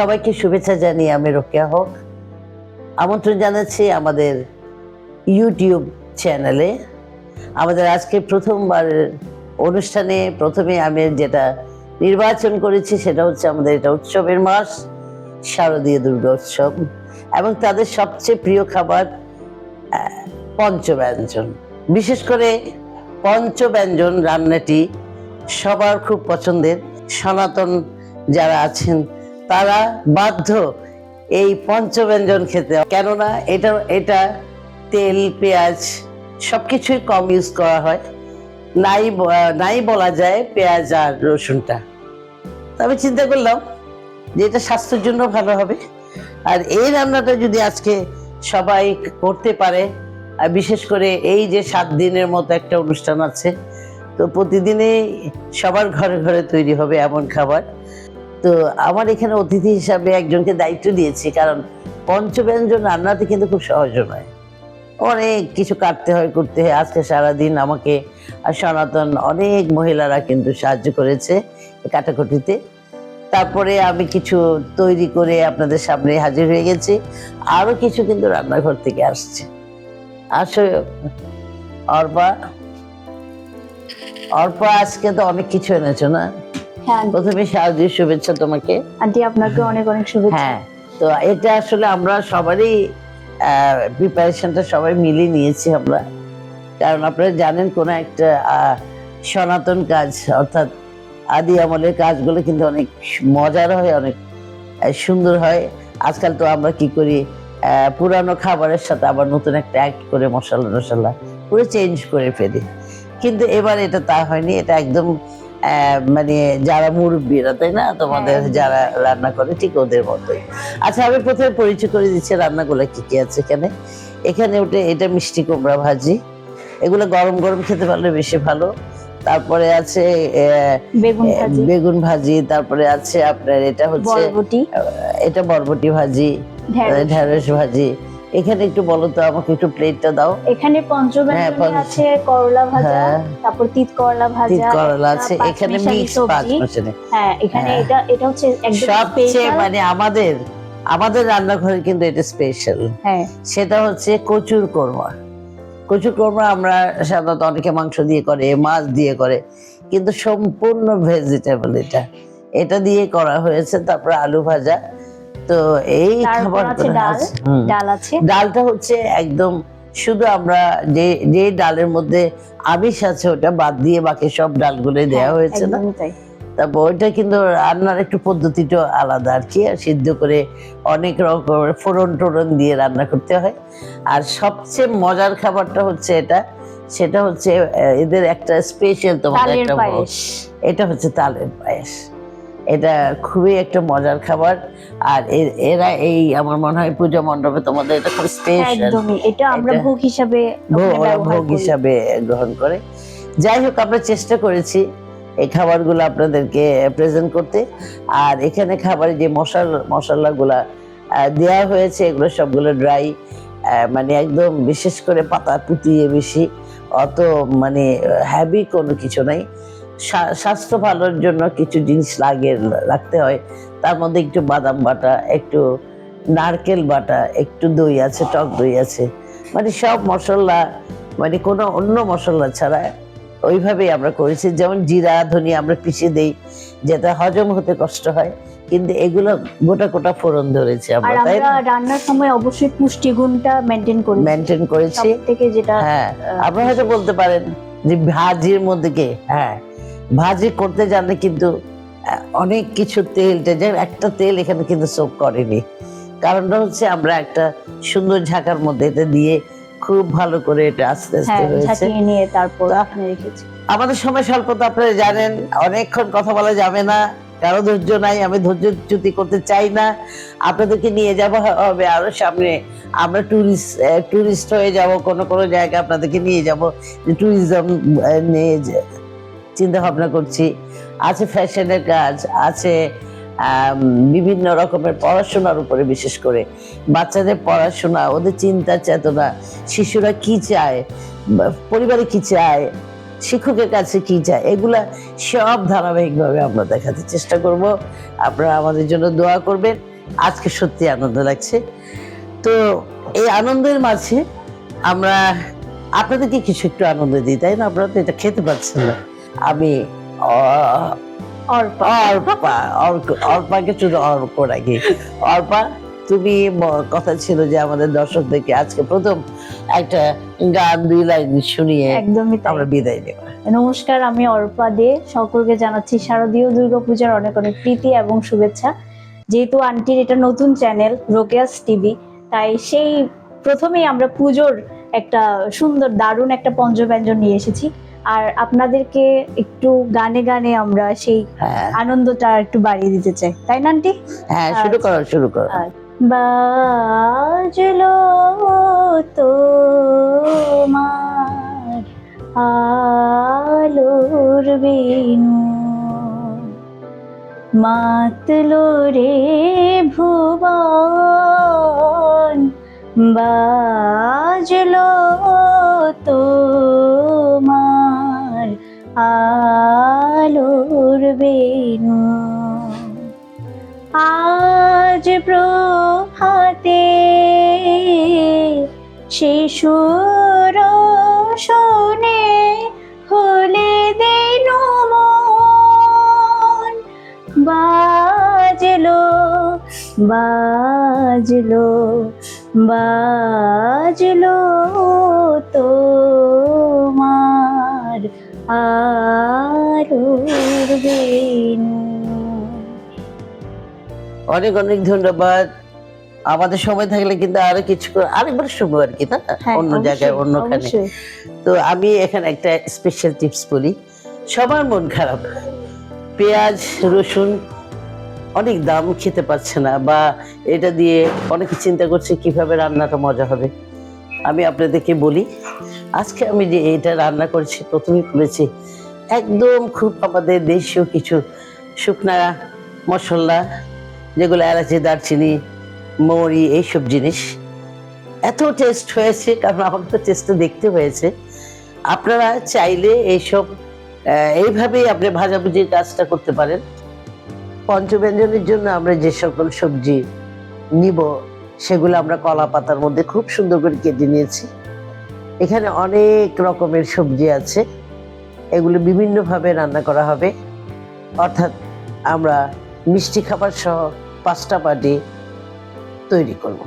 সবাইকে শুভেচ্ছা জানিয়ে আমি রোকেয়া হক। আমন্ত্রণ জানাচ্ছি আমাদের ইউটিউব চ্যানেলে। আমাদের আজকে প্রথমবার অনুষ্ঠানে প্রথমে আমি যেটা নির্বাচন করেছি সেটা হচ্ছে আমাদের এটা উৎসবের মাস, শারদীয় দুর্গা উৎসব এবং তাদের সবচেয়ে প্রিয় খাবার পঞ্চব্যঞ্জন। বিশেষ করে পঞ্চব্যঞ্জন রান্নাটি সবার খুব পছন্দের। সনাতন যারা আছেন তারা বাধ্য এই পঞ্চব্যঞ্জন খেতে কেননা এটা এটা তেল, পেঁয়াজ সব কিছুই কম ইউজ করা হয়। নাই নাই বলা যায় পেঁয়াজ আর রসুনটা। তবে চিন্তা করলাম যে এটা স্বাস্থ্যের জন্য ভালো হবে। আর এই রান্নাটা যদি আজকে সবাই করতে পারে, আর বিশেষ করে এই যে সাত দিনের মতো একটা অনুষ্ঠান আছে, তো প্রতিদিনে সবার ঘরে ঘরে তৈরি হবে এমন খাবার। তো আমার এখানে অতিথি হিসাবে একজনকে দায়িত্ব দিয়েছি, কারণ পঞ্চব্যঞ্জন রান্নাতে কিন্তু খুব সহজ নয় অনেক কিছু কাটতে হয়, করতে হয়। আজকে সারাদিন আমাকে সনাতন অনেক মহিলারা কিন্তু সাহায্য করেছে কাটাকুটিতে। তারপরে আমি কিছু তৈরি করে আপনাদের সামনে হাজির হয়ে গেছি। আরও কিছু কিন্তু রান্নাঘর থেকে আসছে। আসো, অর্পা। অর্পা, আজকে তো অনেক কিছু এনেছো না? হ্যাঁ। প্রথমে শারদীয় শুভেচ্ছা তোমাকে। আন্টি আপনাকে অনেক অনেক শুভেচ্ছা। হ্যাঁ তো এটা আসলে আমরা সবারই প্রিপারেশনটা সবাই মিলে নিয়েছি আমরা। কারণ আপনারা জানেন কোন একটা সনাতন কাজ অর্থাৎ আদি আমলের কাজগুলো কিন্তু অনেক মজার হয় অনেক সুন্দর হয়। আজকাল তো আমরা কি করি পুরানো খাবারের সাথে আবার নতুন একটা অ্যাক্ট করে মশলা টশলা পুরো চেঞ্জ করে ফেলি। কিন্তু এবার এটা তা হয়নি এটা একদম মানে যারা মুরব্বীরা তাই না? তোমাদের হ্যাঁ। যারা রান্না করে ঠিক ওদের মতোই। আচ্ছা আমি প্রথমে পরিচয় করে দিচ্ছি রান্নাগুলো কি কি আছে এখানে। এখানে ওটা এটা মিষ্টি কুমড়া ভাজি। এগুলো গরম গরম খেতে পারলে বেশি ভালো। তারপরে আছে বেগুন ভাজি। তারপরে আছে আপনার এটা হচ্ছে এটা বরবটি ভাজি ঢেঁড়স ভাজি। এখানে একটু বলো তো আমাকে একটু প্লেটটা দাও। এখানে হ্যাঁ, আছে করলা ভাজা হ্যাঁ। তারপর তিত করলা ভাজা তিত করলা আছে। এখানে মিক্স পাঁচ মিশালি। হ্যাঁ এখানে হ্যাঁ। এটা এটা হচ্ছে একদম সবচেয়ে মানে আমাদের আমাদের রান্নাঘরে কিন্তু এটা স্পেশাল হ্যাঁ। সেটা হচ্ছে কচুর কোরমা। কচুর কোরমা আমরা সাধারণত অনেকে মাংস দিয়ে করে মাছ দিয়ে করে কিন্তু সম্পূর্ণ ভেজিটেবল এটা। এটা দিয়ে করা হয়েছে তারপরে আলু ভাজা তো এই খাবার ডাল। আছে। ডালটা হচ্ছে একদম শুধু আমরা যে যে ডালের মধ্যে আমিষ আছে ওটা বাদ দিয়ে বাকি সব ডালগুলো দেওয়া হ্যাঁ, হয়েছে না? তারপর ওইটা কিন্তু রান্নার একটু পদ্ধতিটা আলাদা আর কি আর সিদ্ধ করে অনেক রকমের ফোড়ন টোড়ন দিয়ে রান্না করতে হয়। আর সবচেয়ে মজার খাবারটা হচ্ছে এটা। সেটা হচ্ছে এদের একটা স্পেশাল তোমাদের একটা এটা হচ্ছে তালের পায়েস। এটা খুবই একটা মজার খাবার। আর এরা এই আমার মনে হয় পূজা মণ্ডপে তোমাদের এটা খুব স্পেশাল একদমই এটা আমরা ভোগ হিসাবে ভোগ- হিসাবে গ্রহণ করে। যাই হোক আমরা চেষ্টা করেছি এই খাবারগুলো আপনাদেরকে প্রেজেন্ট করতে। আর এখানে খাবারে যে মশলা মশলাগুলা দেওয়া হয়েছে এগুলো সবগুলো ড্রাই মানে একদম বিশেষ করে পাতা পুতিয়ে বেশি অত মানে হ্যাভি কোনো কিছু নাই। স্বাস্থ্য ভালোর জন্য কিছু জিনিস লাগে রাখতে হয়। তার মধ্যে একটু বাদাম বাটা একটু নারকেল বাটা একটু দই আছে টক দই আছে। মানে সব মশলা মানে কোনো অন্য মশলা ছাড়া ওইভাবেই আমরা করেছি। যেমন জিরা ধনিয়া আমরা পিষে দেই যেটা হজম হতে কষ্ট হয় কিন্তু এগুলো গোটা গোটা ফোড়ন ধরেছে আমরা তাই রান্নার সময় অবশ্যই পুষ্টিগুণটা মেনটেন করি মেনটেন করেছি। থেকে যেটা হ্যাঁ আপনারা হয়তো বলতে পারেন যে ভাজির মধ্যে কে? হ্যাঁ। ভাজি করতে জানলে কিন্তু অনেক কিছু তেল যেমন একটা তেল এখানে কিন্তু সোপ করেনি। কারণটা হচ্ছে আমরা একটা সুন্দর ঝাঁকার মধ্যে এটা দিয়ে খুব ভালো করে এটা আস্তে আস্তে হ্যাঁ হয়েছে। নিয়ে তারপর তা- এখানে রেখেছি। আমাদের সময় স্বল্পতা আপনারা জানেন অনেকক্ষণ কথা বলা যাবে না কারও ধৈর্য নাই আমি ধৈর্য চ্যুতি করতে চাই না। আপনাদেরকে নিয়ে যাব হবে আরও সামনে। আমরা টুরিস্ট টুরিস্ট হয়ে যাব কোনো কোনো জায়গায় আপনাদেরকে নিয়ে যাব। ট্যুরিজম নিয়ে চিন্তা ভাবনা করছি। আছে ফ্যাশনের কাজ, আছে বিভিন্ন রকমের পড়াশোনার উপরে বিশেষ করে। বাচ্চাদের পড়াশোনা, ওদের চিন্তা চেতনা, শিশুরা কি চায় পরিবারে কি চায়, শিক্ষকের কাছে কি চায়, এগুলা সব ধারাবাহিকভাবে আমরা দেখাতে চেষ্টা করব। আপনারা আমাদের জন্য দোয়া করবেন। আজকে সত্যি আনন্দ লাগছে। তো এই আনন্দের মাঝে আমরা আপনাদেরকে কিছু একটু আনন্দ দিই, তাই না? আপনারা তো এটা খেতে পারছেন না। আমি অর্পা অর্পাকে শুধু রাখি অর্পা তুমি কথা ছিল যে আমাদের দর্শকদেরকে আজকে প্রথম একটা গান দুই লাইন শুনিয়ে একদমই আমরা বিদায় নেব। নমস্কার আমি অর্পা দে। সকলকে জানাচ্ছি শারদীয় দুর্গাপূজার অনেক অনেক প্রীতি এবং শুভেচ্ছা। যেহেতু আন্টির এটা নতুন চ্যানেল রোকেয়াস টিভি তাই সেই প্রথমেই আমরা পুজোর একটা সুন্দর দারুণ একটা পঞ্চব্যঞ্জন নিয়ে এসেছি। আর আপনাদেরকে একটু গানে গানে আমরা সেই হ্যাঁ। আনন্দটা একটু বাড়িয়ে দিতে চাই। তাই না আন্টি? হ্যাঁ শুরু করো শুরু করো। বাজলো তোমার আলোর বেনু। মাতলো রে ভুবন। বাজলো তোমার আজ প্রভাতে শিশুর শোনে হলে দেনু মন। বাজলো বাজলো বাজলো তোমার আলোর বেনু অনেক অনেক ধন্যবাদ। আমাদের সময় থাকলে কিন্তু আরও কিছু আরেকবার শুনব আর কি না? হ্যাঁ, অন্য জায়গায় অন্যখানে। তো আমি এখানে একটা স্পেশাল টিপস বলি। সবার মন খারাপ। পেঁয়াজ রসুন অনেক দাম খেতে পারছে না বা এটা দিয়ে অনেকে চিন্তা করছে কীভাবে রান্নাটা মজা হবে। আমি আপনাদেরকে বলি আজকে আমি যে এটা রান্না করেছি প্রথমেই বলেছি একদম খুব আমাদের দেশীয় কিছু শুকনা মশলা যেগুলো এলাচি, দারচিনি, মৌরি, এইসব জিনিস। এত টেস্ট হয়েছে, কারণ আমাকে তো টেস্টটা দেখতে হয়েছে। আপনারা চাইলে এইসব এইভাবেই আপনি ভাজাভুজির কাজটা করতে পারেন। পঞ্চব্যঞ্জনের জন্য আমরা যে সকল সবজি নিব, সেগুলো আমরা কলা পাতার মধ্যে খুব সুন্দর করে কেটে নিয়েছি। এখানে অনেক রকমের সবজি আছে। এগুলো বিভিন্নভাবে রান্না করা হবে। অর্থাৎ আমরা মিষ্টি খাবার সহ পাঁচটা পাটি তৈরি করব।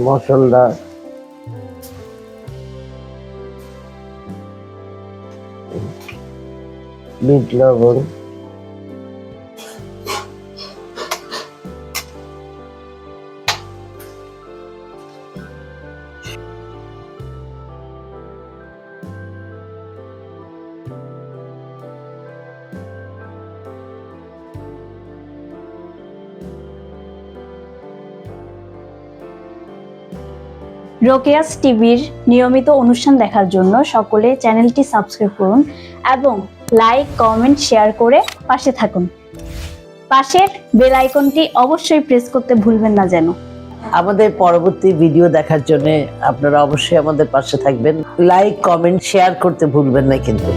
মশলা বিট রোকেয়াস টিভির নিয়মিত অনুষ্ঠান দেখার জন্য সকলে চ্যানেলটি সাবস্ক্রাইব করুন এবং লাইক, কমেন্ট, শেয়ার করে পাশে থাকুন। পাশের বেল আইকনটি অবশ্যই প্রেস করতে ভুলবেন না যেন। আমাদের পরবর্তী ভিডিও দেখার জন্য আপনারা অবশ্যই আমাদের পাশে থাকবেন। লাইক, কমেন্ট, শেয়ার করতে ভুলবেন না কিন্তু।